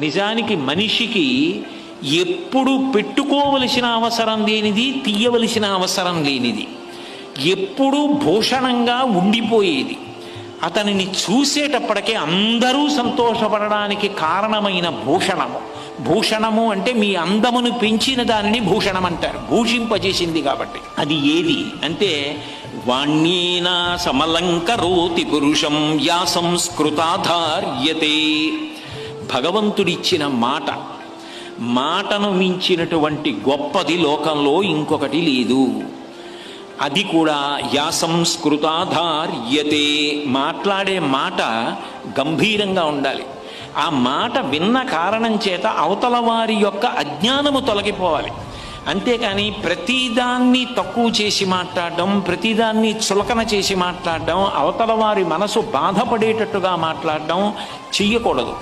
నిజానికి మనిషికి ఎప్పుడు పెట్టుకోవలసిన అవసరం లేనిది తీయవలసిన అవసరం లేనిది. ఎప్పుడూ భూషణంగా ఉండిపోయేది. అతనిని చూసేటప్పటికే అందరూ సంతోషపడడానికి కారణమైన భూషణము. భూషణము అంటే మీ అందమును పెంచిన దానిని భూషణం అంటారు. భూషింపజేసింది కాబట్టి. అది ఏది? అంటే వాణ్యేనా సమలంకరోతి పురుషం యా సంస్కృతాధార్యతే. భగవంతుడిచ్చిన మాట. మాటను మించినటువంటి గొప్పది లోకంలో ఇంకొకటి లేదు. అది కూడా యాసంస్కృతాధార్యతే మాట్లాడే మాట గంభీరంగా ఉండాలి. ఆ మాట విన్న కారణం చేత అవతల వారి యొక్క అజ్ఞానము తొలగిపోవాలి. అంతేకాని ప్రతిదాన్ని తక్కువ చేసి మాట్లాడడం ప్రతిదాన్ని చులకన చేసి మాట్లాడడం అవతల వారి మనసు బాధపడేటట్టుగా మాట్లాడడం చెయ్యకూడదు.